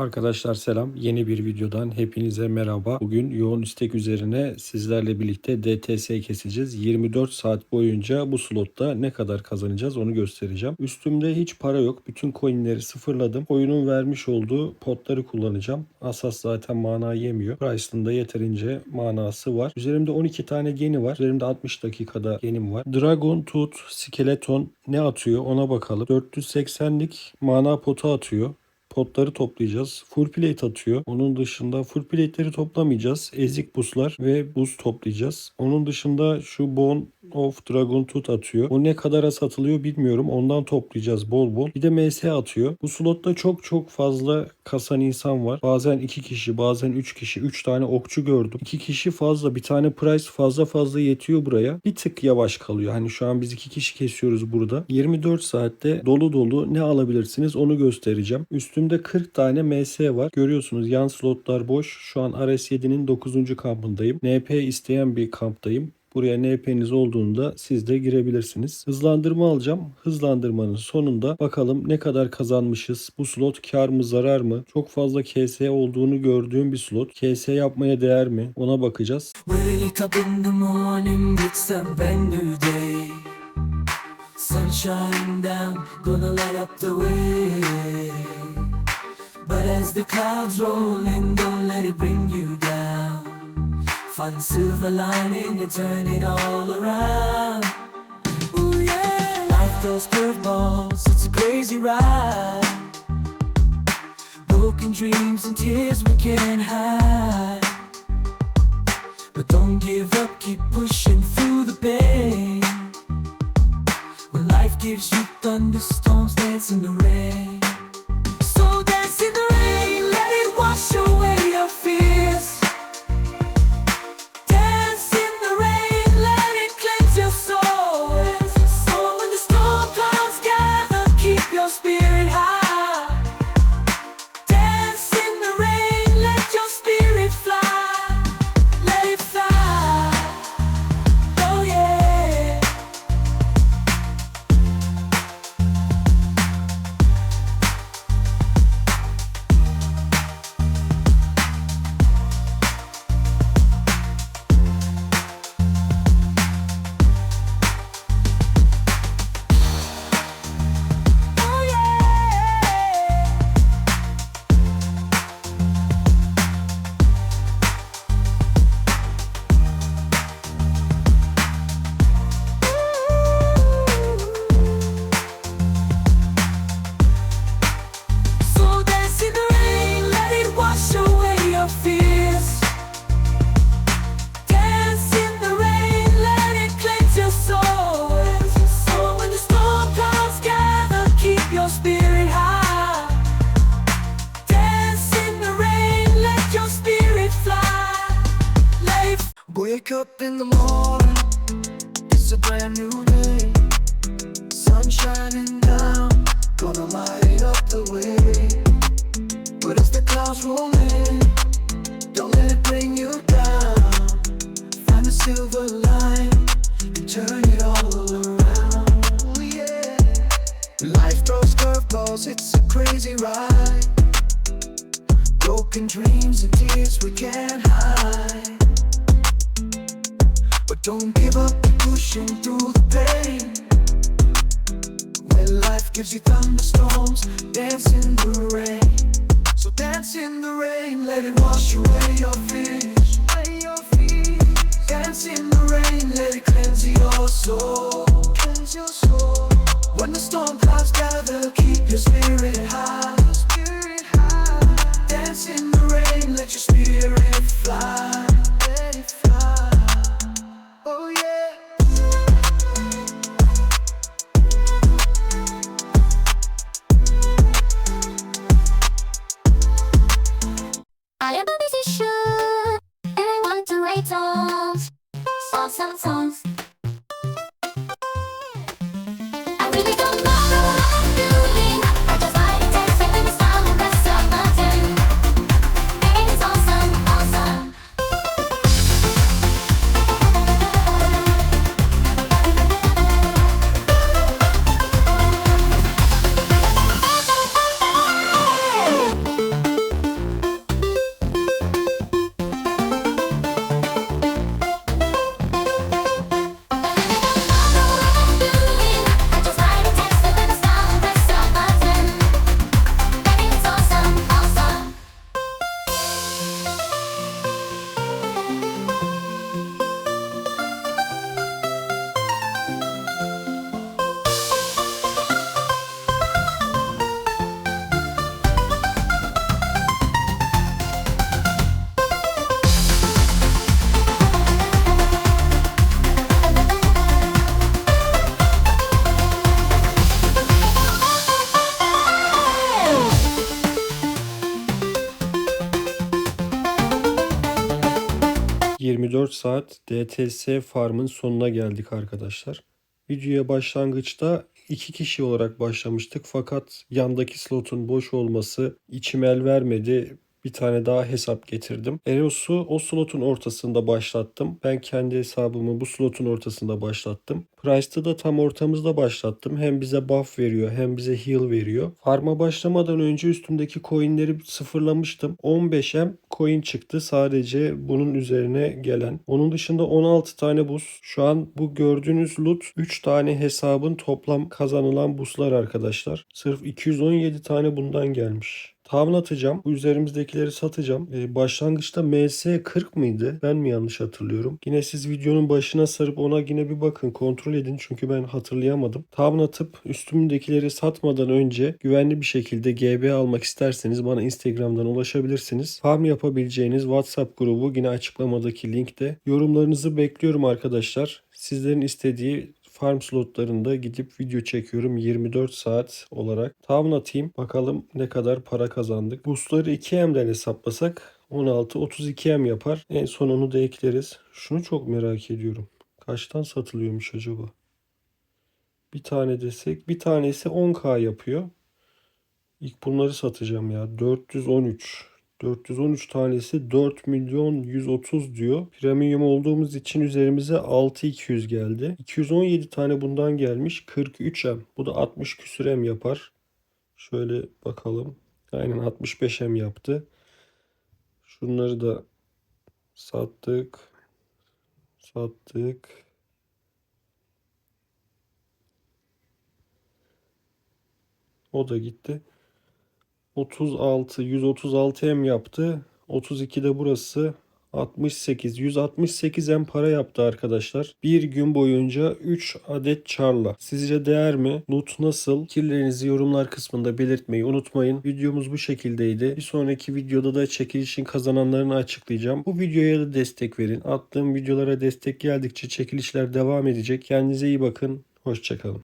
Arkadaşlar selam. Yeni bir videodan hepinize merhaba. Bugün yoğun istek üzerine sizlerle birlikte DTS keseceğiz. 24 saat boyunca bu slotta ne kadar kazanacağız onu göstereceğim. Üstümde hiç para yok. Bütün coinleri sıfırladım. Oyunun vermiş olduğu potları kullanacağım. Asas zaten mana yemiyor. Price'ın da yeterince manası var. Üzerimde 12 tane geni var. Üzerimde 60 dakikada genim var. Dragon Tooth Skeleton ne atıyor ona bakalım. 480'lik mana potu atıyor potları toplayacağız. Full plate atıyor. Onun dışında full plate'leri toplamayacağız. Ezik buzlar ve buz toplayacağız. Onun dışında şu Bone of Dragon Tooth atıyor. O ne kadara satılıyor bilmiyorum. Ondan toplayacağız bol bol. Bir de MS atıyor. Bu slotta çok çok fazla kasan insan var. Bazen 2 kişi, bazen 3 kişi. 3 tane okçu gördüm. 2 kişi fazla. Bir tane price fazla fazla yetiyor buraya. Bir tık yavaş kalıyor. Hani şu an biz 2 kişi kesiyoruz burada. 24 saatte dolu dolu ne alabilirsiniz onu göstereceğim. Üstümde 40 tane MS var. Görüyorsunuz yan slotlar boş. Şu an RS7'nin 9. kampındayım. NP isteyen bir kamptayım. Buraya NP'niz olduğunda siz de girebilirsiniz. Hızlandırma alacağım. Hızlandırmanın sonunda bakalım ne kadar kazanmışız. Bu slot kar mı zarar mı? Çok fazla KS olduğunu gördüğüm bir slot. KS yapmaya değer mi? Ona bakacağız. Wake up in the morning, it's a brand new day. Sunshine down, gonna light up the way. But as the clouds roll in, don't Find silver lining and turn it all around. Ooh yeah, life throws curveballs, it's a crazy ride. Broken dreams and tears we can't hide. Wake up in the morning, it's a brand new day. Sun shining down, gonna light up the way. But as the clouds roll in, don't let it bring you down. Find the silver line and turn it all around. Ooh, yeah. Life throws curveballs, it's a crazy ride. Broken dreams and tears we can't hide. Don't give up, pushing through the pain. When life gives you thunderstorms, dance in the rain. So dance in the rain, let it wash away your fears. Dance in the rain, let it cleanse your soul. Cleanse your soul. When the storm clouds gather, keep. Your spirit high. Dance in the rain, let your spirit fly. Awesome songs. 24 saat DTS Farm'ın sonuna geldik arkadaşlar. Videoya başlangıçta iki kişi olarak başlamıştık fakat yandaki slotun boş olması içim el vermedi. Bir tane daha hesap getirdim. Eros'u o slotun ortasında başlattım. Ben kendi hesabımı bu slotun ortasında başlattım. Price'da da tam ortamızda başlattım. Hem bize buff veriyor hem bize heal veriyor. Farm'a başlamadan önce üstümdeki coinleri sıfırlamıştım. 15M coin çıktı sadece bunun üzerine gelen. Onun dışında 16 tane buz. Şu an bu gördüğünüz loot 3 tane hesabın toplam kazanılan buslar arkadaşlar. Sırf 217 tane bundan gelmiş. Tahmin atacağım. Bu üzerimizdekileri satacağım. Ee, başlangıçta MS 40 mıydı? Ben mi yanlış hatırlıyorum? Yine siz videonun başına sarıp ona yine bir bakın. Kontrol edin. Çünkü ben hatırlayamadım. Tahmin atıp üstümdekileri satmadan önce güvenli bir şekilde GB almak isterseniz bana Instagram'dan ulaşabilirsiniz. Farm yapabileceğiniz WhatsApp grubu yine açıklamadaki linkte. Yorumlarınızı bekliyorum arkadaşlar. Sizlerin istediği farm slotlarında gidip video çekiyorum 24 saat olarak. Tahmin atayım bakalım ne kadar para kazandık. Boostları 2M'den hesaplasak 16 32M yapar. En son onu da ekleriz. Şunu çok merak ediyorum. Kaçtan satılıyormuş acaba? Bir tane desek bir tanesi 10k yapıyor. İlk bunları satacağım ya. 413. 413 tanesi 4 milyon 130 diyor. Premium olduğumuz için üzerimize 6200 geldi. 217 tane bundan gelmiş. 43M. Bu da 60 küsür M yapar. Şöyle bakalım. Aynen 65M yaptı. Şunları da sattık. Sattık. O da gitti. 36, 136 M yaptı. 32 de burası. 68, 168 M para yaptı arkadaşlar. Bir gün boyunca 3 adet çarla. Sizce değer mi? Loot nasıl? Fikirlerinizi yorumlar kısmında belirtmeyi unutmayın. Videomuz bu şekildeydi. Bir sonraki videoda da çekilişin kazananlarını açıklayacağım. Bu videoya da destek verin. Attığım videolara destek geldikçe çekilişler devam edecek. Kendinize iyi bakın. Hoşçakalın.